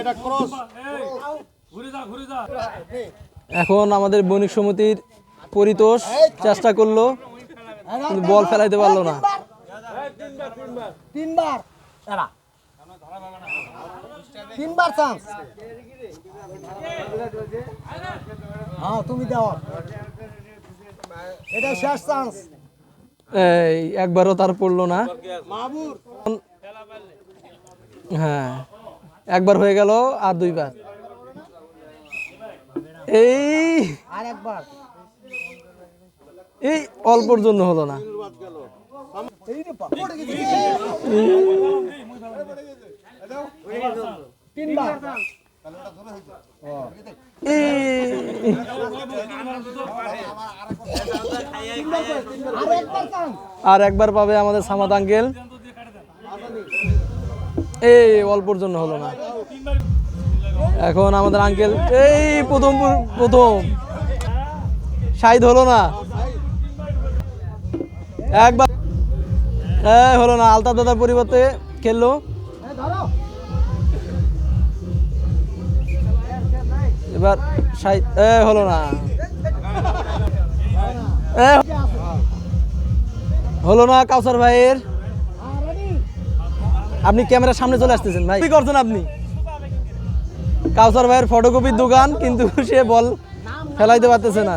এটা ক্রস এখন আমাদের বণিক সমিতির পরিতোষ চেষ্টা করল কিন্তু বল ফেলাইতে পারল না। তিনবার। তিনবার চান্স হ্যাঁ তুমি দাও। এটা শেষ চান্স এই একবারও তার পড়ল না। হ্যাঁ। একবার হয়ে গেল আর দুইবার। এই এই অল্পর জন্য হলো না। আর একবার পাবে আমাদের সামাদ আঙ্কেল। এই অল্পর জন্য হলো না। এখন আমাদের আঙ্কেল এই প্রথম প্রথম। সাইদ হলো না। একবার, এই হলো না আলতা দাদার পরিবর্তে খেললো। এবার সাইদ, এ হলো না। হলো না কাউসার ভাইয়ের। হ্যাঁ আপনি ক্যামেরার সামনে চলে আসতেছেন ভাই। কি করছেন আপনি? কাউসার ভাইয়ের ফটোকপির দোকান কিন্তু সে বল ফেলাইতে পারতেছে না।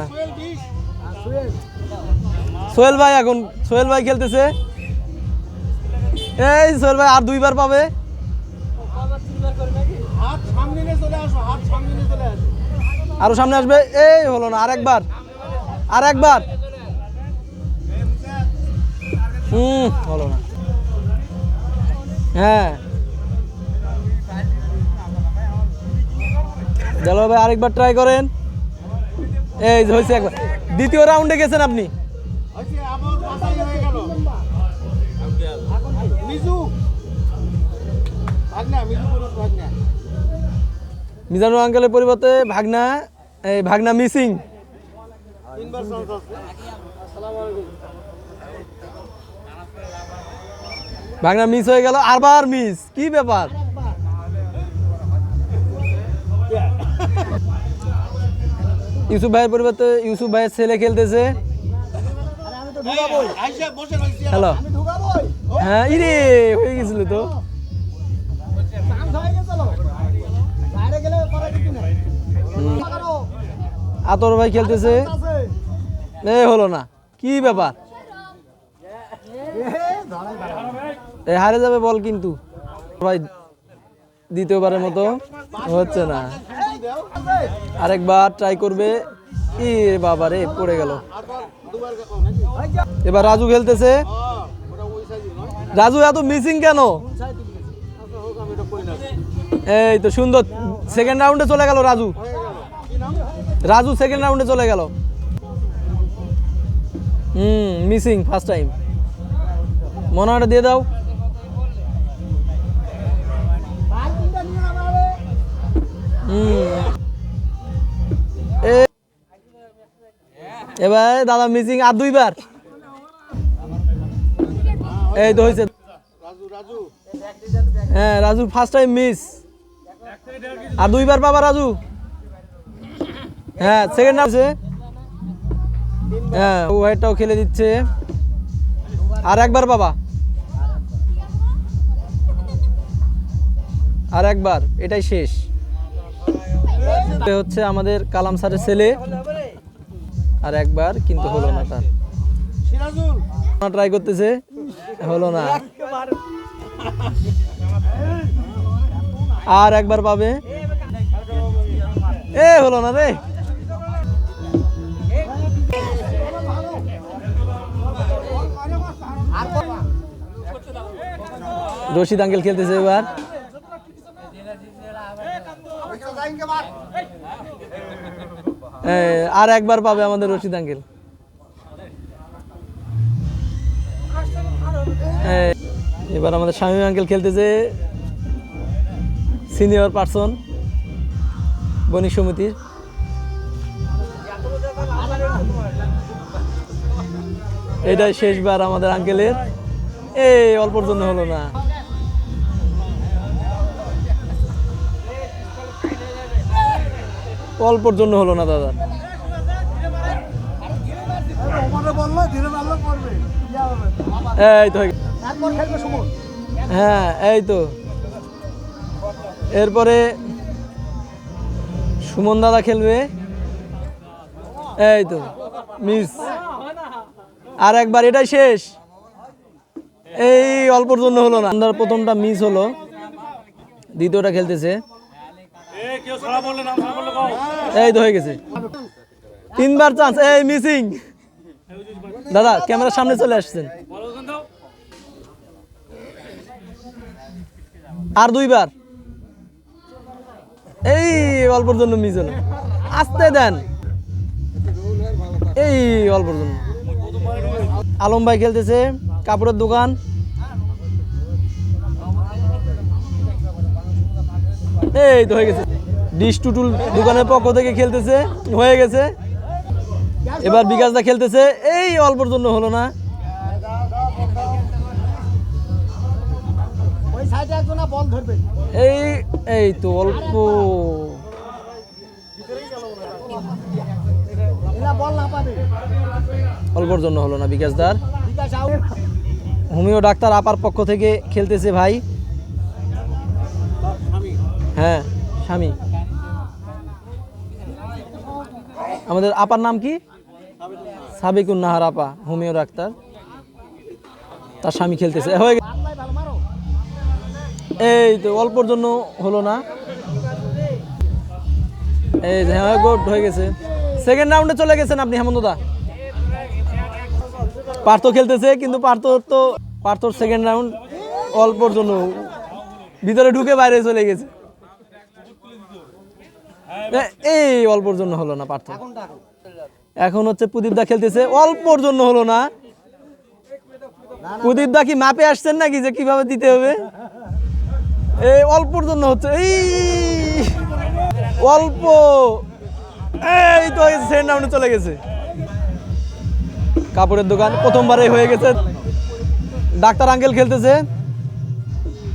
সোহেল ভাই এখন সোহেল ভাই খেলতেছে। এই সোহেল ভাই আর দুইবার পাবে। আরও সামনে আসবে। এই হলো না আর একবার আর একবার। হুম হলো না। হ্যাঁ। দেলো ভাই আরেকবার ট্রাই করেন। এই হয়েছে একবার। দ্বিতীয় রাউন্ডে গেছেন আপনি। মিজানুর আঙ্কেলের পরিবর্তে ভাগনা, এই ভাগনা মিসিং তিনবার চান্স আছে ভাগনা মিস হয়ে গেল আবার মিস কি ব্যাপার? ইউসুফ ভাইয়ের পরিবর্তে ইউসুফ ভাইয়ের ছেলে খেলতেছে। হ্যালো হ্যাঁ ইরে, হয়ে গেছিল তো। আতর ভাই খেলতেছে। এ, হলো না। কি ব্যাপার এ ধরাই ধরাই এ হারে যাবে বল কিন্তু। ভাই, দ্বিতীয়বারের মতো হচ্ছে না। আরেকবার ট্রাই করবে। ই বাবা রে, পড়ে গেল। এবার রাজু খেলতেছে। রাজু, এত মিসিং কেন? এই তো সুন্দর। সেকেন্ড রাউন্ডে চলে গেল রাজু। রাজু সেকেন্ড রাউন্ডে চলে গেল। হুম মিসিং ফার্স্ট টাইম মনে হয় দিয়ে দাও। এবার দাদা মিসিং আর দুইবার। এই তো হয়েছে হ্যাঁ রাজু ফার্স্ট টাইম মিস আর দুইবার পাবা রাজু। হ্যাঁ সেকেন্ড আছে হ্যাঁ ও হোয়াইটটাও খেলে দিচ্ছে। আর একবার বাবা আর একবার, এটাই শেষ। হচ্ছে আমাদের কালাম স্যারের ছেলে। আর একবার কিন্তু হলো না তার। ট্রাই করতেছে, হলো না। আর একবার পাবে। এ, হলো না রে। রশিদ আঙ্কেল খেলতেছে এবার। আর একবার পাবে আমাদের রশিদ আঙ্কেল। এবার আমাদের স্বামী আঙ্কেল খেলতেছে। সিনিয়র পার্সন, বণিক সমিতির। এটাই শেষবার আমাদের আঙ্কেলের। এই অল্পর জন্য হলো না। অল্পর জন্য হলো না, দাদা? এই তো হয়ে- এই তো। এরপরে সুমন দাদা খেলবে। এই তো, মিস। আর একবার, এটাই শেষ। এই অল্পর জন্য হলো না। প্রথমটা মিস হলো। দ্বিতীয়টা খেলতেছে। এই তো হয়ে গেছে। তিনবার চান্স এই মিসিং দাদা ক্যামেরার সামনে চলে আসছেন। আর দুইবার। এই অল্পর জন্য মিস হলো। আসতে দেন। এই অল্পর জন্য। আলম ভাই খেলতেছে কাপড়ের দোকান। এই তো হয়ে গেছে। ডিশ টুটুল দোকানের পক্ষ থেকে খেলতেছে হয়ে গেছে। এবার বিকাশদা খেলতেছে এই অল্পর জন্য হলো না। এই এই তো অল্প। অল্পর জন্য হলো না বিকাশদার। হোমিও ডাক্তার আপার পক্ষ থেকে খেলতেছে ভাই। হ্যাঁ স্বামী। আমাদের আপার নাম কি? সাবিকুন নাহার আপা হোমিও ডাক্তার। তার স্বামী খেলতেছে। হয়ে এই তো, অল্পর জন্য হলো না। এই যে হ্যাঁ গুড হয়ে গেছে। সেকেন্ড রাউন্ডে চলে গেছেন আপনি হেমন্তদা পার্থ খেলতেছে, কিন্তু পার্থ তো, পার্থর সেকেন্ড রাউন্ড অল্পর জন্য। ভিতরে ঢুকে বাইরে চলে গেছে। এই অল্পর জন্য হলো না পার্থ এখন হচ্ছে প্রদীপ দা খেলতেছে, অল্পর জন্য হলো না। প্রদীপ দা কি মাপে আসছেন নাকি যে কীভাবে দিতে হবে? এই অল্পর জন্য হচ্ছে, এই, অল্প। এই তো সেকেন্ড রাউন্ডে চলে গেছে। কাপড়ের দোকান প্রথমবারে হয়ে গেছে। ডাক্তার আঙ্কেল খেলতেছে।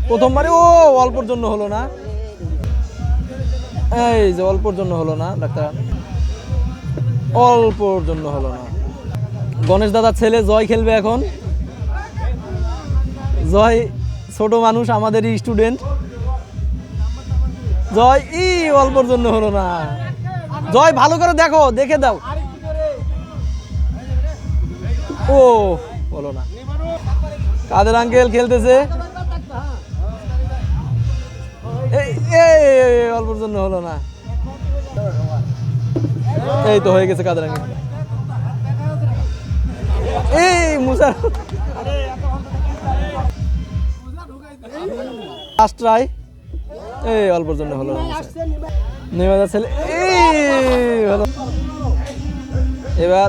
প্রথমবারে, ও, অল্পর জন্য হলো না। এই যে অল্পর জন্য হলো না, ডাক্তার? অল্পর জন্য হলো না। গণেশ দাদার ছেলে জয় খেলবে এখন। জয়, ছোট মানুষ আমাদেরই স্টুডেন্ট জয়, ই, অল্পর জন্য হলো না। জয়, ভালো করে দেখো, দেখে দাও। ও, হলো না। কাদের আঙ্কেল খেলতেছে? অল্পর জন্য হলো না। এই তো হয়ে গেছে কাদের আঙ্কেল এই মুসা লাস্ট ট্রাই এই অল্পর জন্য হলো না ছেলে এই হলো এবার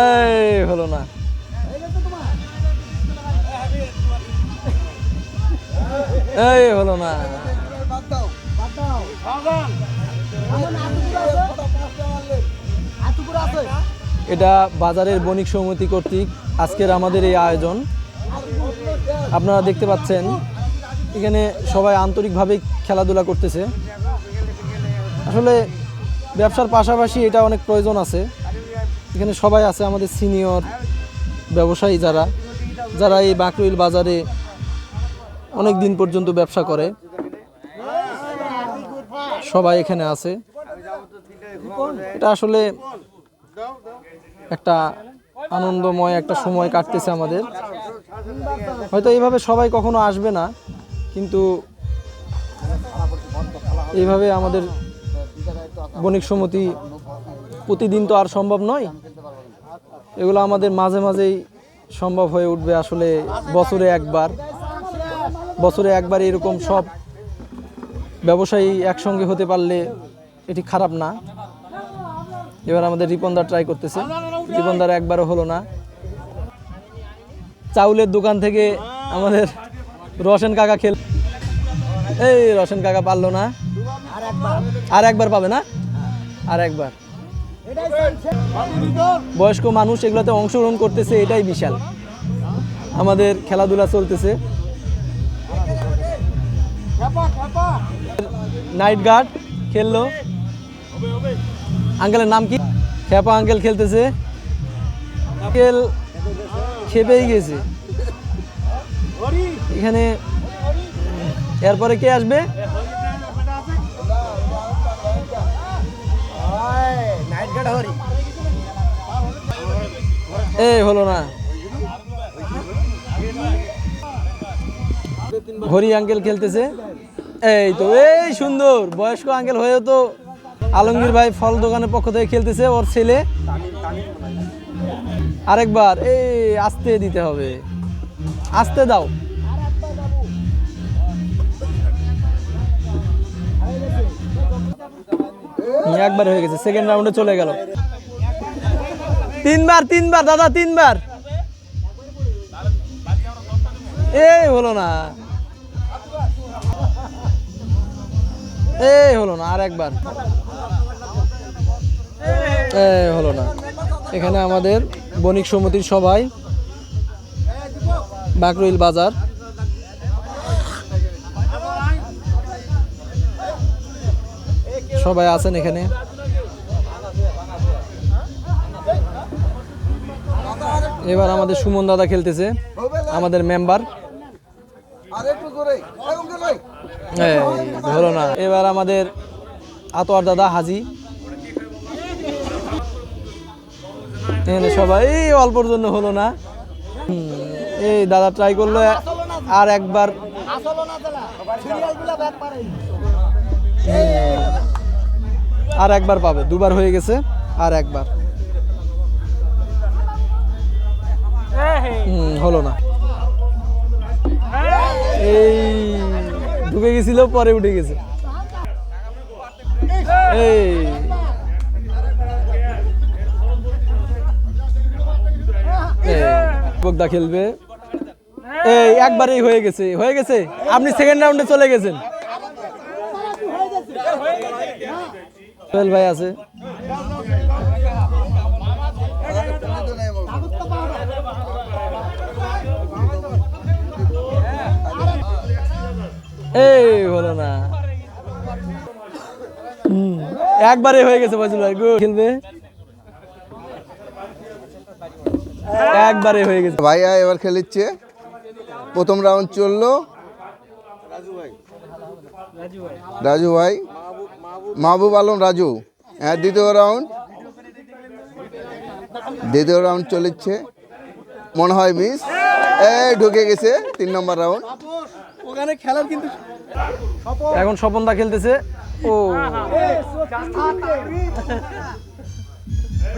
এই হলো না। এই হলো না। এটা বাজারের বণিক সমিতি কর্তৃক আজকের আমাদের এই আয়োজন। আপনারা দেখতে পাচ্ছেন, এখানে সবাই আন্তরিকভাবে খেলাধুলা করতেছে। আসলে ব্যবসার পাশাপাশি এটা অনেক প্রয়োজন আছে। এখানে সবাই আছে, আমাদের সিনিয়র ব্যবসায়ী যারা যারা এই বাকরুইল বাজারে অনেক দিন পর্যন্ত ব্যবসা করে। সবাই এখানে আছে। এটা আসলে একটা আনন্দময় একটা সময় কাটতেছে আমাদের। হয়তো এইভাবে সবাই কখনো আসবে না, কিন্তু এইভাবে আমাদের বণিক সমিতি প্রতিদিন তো আর সম্ভব নয়। এগুলো আমাদের মাঝে মাঝেই সম্ভব হয়ে উঠবে আসলে বছরে একবার। বছরে একবার এরকম সব ব্যবসায়ী একসঙ্গে হতে পারলে এটি খারাপ না। এবার আমাদের রিপনদার ট্রাই করতেছে। রিপনদার একবারও হলো না। চাউলের দোকান থেকে আমাদের রসেন কাকা খেল এই রসেন কাকা পারল না। আর একবার পাবে না? আর একবার। বয়স্ক মানুষ এগুলোতে অংশগ্রহণ করতেছে, এটাই বিশাল। আমাদের খেলাধুলা চলতেছে। নাইট গার্ড খেললো আঙ্কেলের নাম কি খেপা আঙ্কেল খেলতেছে আঙ্কেল খেপেই গেছে হরি এখানে এরপরে কে আসবে নাইট গার্ড হরি এই হলো না হরি আঙ্কেল খেলতেছে এই তো, এই সুন্দর। বয়স্ক আঙ্কেল হয়েও তো আলমগীর ভাই ফল দোকানের পক্ষ থেকে খেলতেছে ওর ছেলে। আরেকবার, এই আস্তে দিতে হবে। আস্তে দাও। একবার হয়ে গেছে সেকেন্ড রাউন্ডে চলে গেল। তিনবার তিনবার, দাদা, তিনবার। এই হলো না। এই হলো না, আর একবার। এই হলো না। এখানে আমাদের বণিক সমিতির সবাই, বাকরুইল বাজার। সবাই আছেন এখানে? এবার আমাদের সুমন দাদা খেলতেছে, আমাদের মেম্বার। আর একটু করে হলো না। এবার আমাদের আতোয়ার দাদা হাজি। সবাই অল্পর জন্য হলো না। এই দাদা ট্রাই করল, আর একবার। আর একবার পাবে। দুবার হয়ে গেছে, আর একবার। হলো না। এই। ঢুকে গেছিল, পরে উঠে গেছে। এই। খেলবে। এই, একবারেই হয়ে গেছে হয়ে গেছে? আপনি সেকেন্ড রাউন্ডে চলে গেছেন। সোহেল ভাই আছে। না। একবারে হয়ে গেছে ফজল ভাই গো খেলবে? একবারে হয়ে গেছে। ভাইয়া এবার খেলিচ্ছে প্রথম রাউন্ড চলল। রাজু ভাই। মাহবুব আলম, রাজু। হ্যাঁ দ্বিতীয় রাউন্ড দ্বিতীয় রাউন্ড চলেছে। মনে হয় মিস এই, ঢুকে গেছে। তিন নম্বর রাউন্ড ওখানে খেলার কিন্তু এখন স্বপনদা খেলতেছে। ও।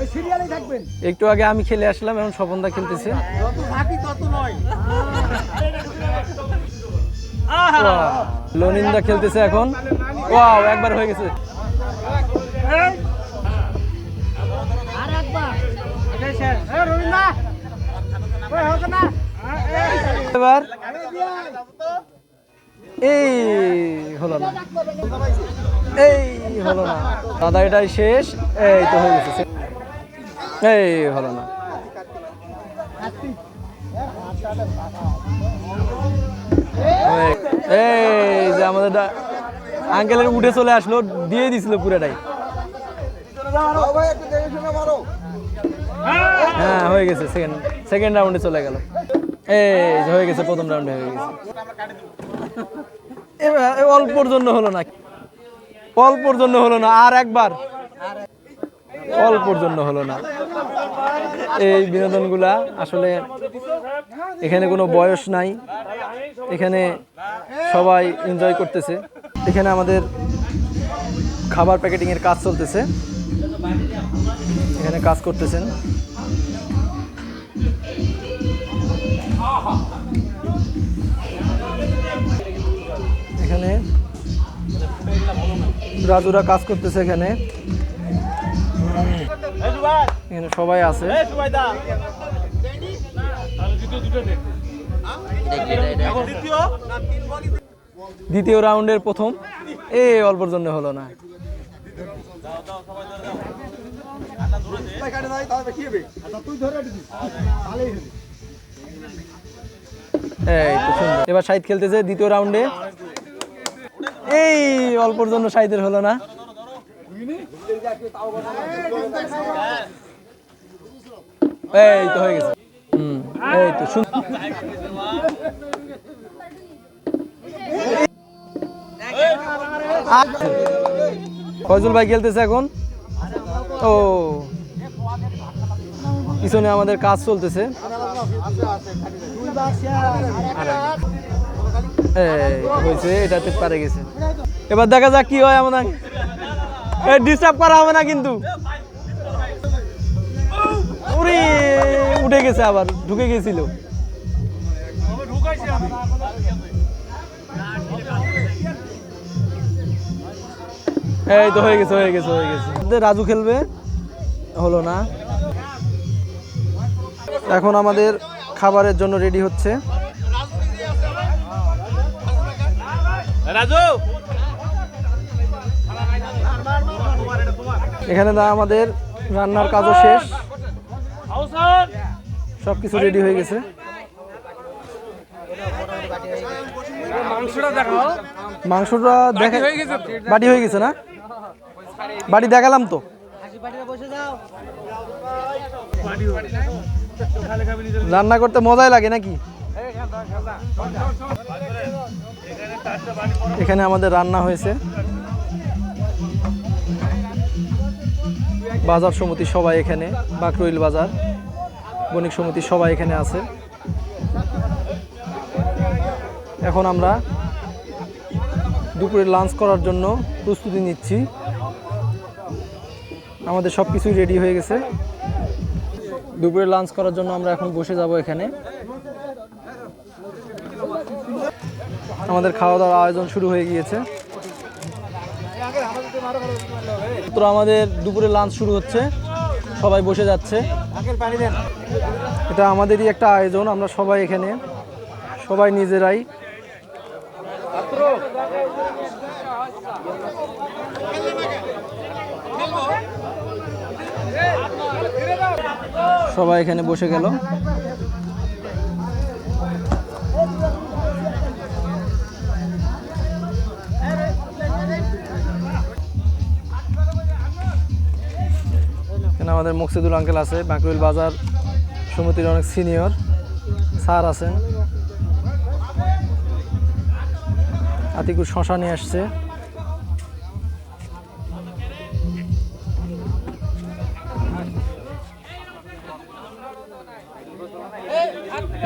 ওই সিরিয়ালেই থাকবেন। একটু আগে আমি খেলে আসলাম এখন স্বপনদা খেলতেছে। লনিন্দা খেলতেছে এখন। ওয়াও একবার হয়ে গেছে। না। এবার এই হলো না। এই হলো না। দাদা, এটাই শেষ। এই তো হয়ে গেছে। এই হলো না। এই- যে আমাদের আঙ্কেলের উঠে চলে আসলো, দিয়ে দিছিল পুরাটাই। হ্যাঁ হয়ে গেছে। সেকেন্ড সেকেন্ড রাউন্ডে চলে গেল। এই হয়ে গেছে, প্রথম রাউন্ডে হয়ে গেছে। এবার অল্পর জন্য হলো না। অল্পর জন্য হলো না, আর একবার। অল্পর জন্য হলো না। এই বিনোদনগুলা আসলে এখানে কোনো বয়স নাই। এখানে সবাই এনজয় করতেছে। এখানে আমাদের খাবার প্যাকেটিংয়ের কাজ চলতেছে। এখানে কাজ করতেছেন। এখানে রাজুরা কাজ করতেছে এখানে। এখানে সবাই আছে। দ্বিতীয় রাউন্ডের প্রথম। এ, অল্পর জন্য হলো না। তুই ধরে এই তো সুন্দর। এবার সাইড খেলতেছে দ্বিতীয় রাউন্ডে। এই, অল্পর জন্য সাইদের হলো না। এই তো হয়ে গেছে। হুম, এই তো শুন ফয়জুল ভাই খেলতেছে এখন। ও, পিছনে আমাদের কাজ চলতেছে। হয়েছে এটাতে পারে গেছে। এবার দেখা যাক কি হয় আমাদের ডিস্টার্ব করা হবে না কিন্তু। ওরে উঠে গেছে আবার, ঢুকে গেছিল। এই তো হয়ে গেছে হয়ে গেছে হয়ে গেছে। রাজু খেলবে। হলো না। এখন আমাদের খাবারের জন্য রেডি হচ্ছে। রাজু! এখানে দা আমাদের রান্নার কাজও শেষ। সব কিছু রেডি হয়ে গেছে। মাংসটা দেখা বাটি হয়ে গেছে না? বাটি দেখালাম তো। রান্না করতে মজাই লাগে নাকি? এখানে আমাদের রান্না হয়েছে। বাজার সমিতি সবাই এখানে, বাকরইল বাজার, বণিক সমিতি সবাই এখানে আছে। এখন আমরা দুপুরে লাঞ্চ করার জন্য প্রস্তুতি নিচ্ছি। আমাদের সব কিছুই রেডি হয়ে গেছে। দুপুরে লাঞ্চ করার জন্য আমরা এখন বসে যাব এখানে। আমাদের খাওয়া দাওয়ার আয়োজন শুরু হয়ে গিয়েছে। তো আমাদের দুপুরে লাঞ্চ শুরু হচ্ছে। সবাই বসে যাচ্ছে। এটা আমাদেরই একটা আয়োজন, আমরা সবাই এখানে। সবাই নিজেরাই। সবাই এখানে বসে গেল। এখানে আমাদের মুকসিদুল আঙ্কেল আছে বাঁকুড়িল বাজার সমিতির অনেক সিনিয়র, স্যার আছেন। আতিকুর শশা নিয়ে আসছে।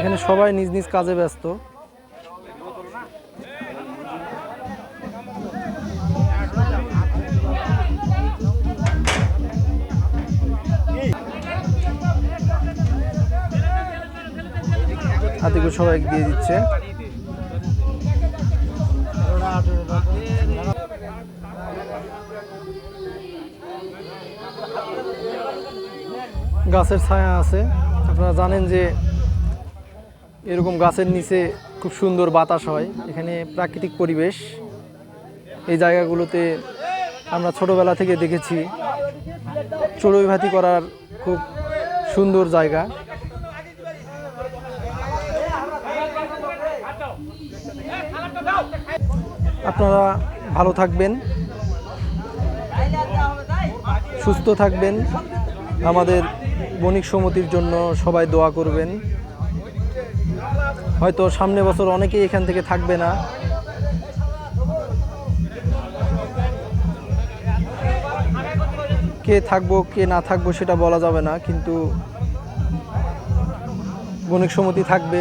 এখানে সবাই নিজ নিজ কাজে ব্যস্ত। আতিকুর সবাই দিয়ে দিচ্ছে। গাছের ছায়া আছে। আপনারা জানেন যে এরকম গাছের নিচে খুব সুন্দর বাতাস হয়। এখানে প্রাকৃতিক পরিবেশ। এই জায়গাগুলোতে আমরা ছোটবেলা থেকে দেখেছি চড়ুই ভাতি করার খুব সুন্দর জায়গা। আপনারা ভালো থাকবেন, সুস্থ থাকবেন। আমাদের বণিক সমিতির জন্য সবাই দোয়া করবেন। হয়তো সামনে বছর অনেকেই এখান থেকে থাকবে না। কে থাকব, কে না থাকব সেটা বলা যাবে না, কিন্তু বণিক সমিতি থাকবে।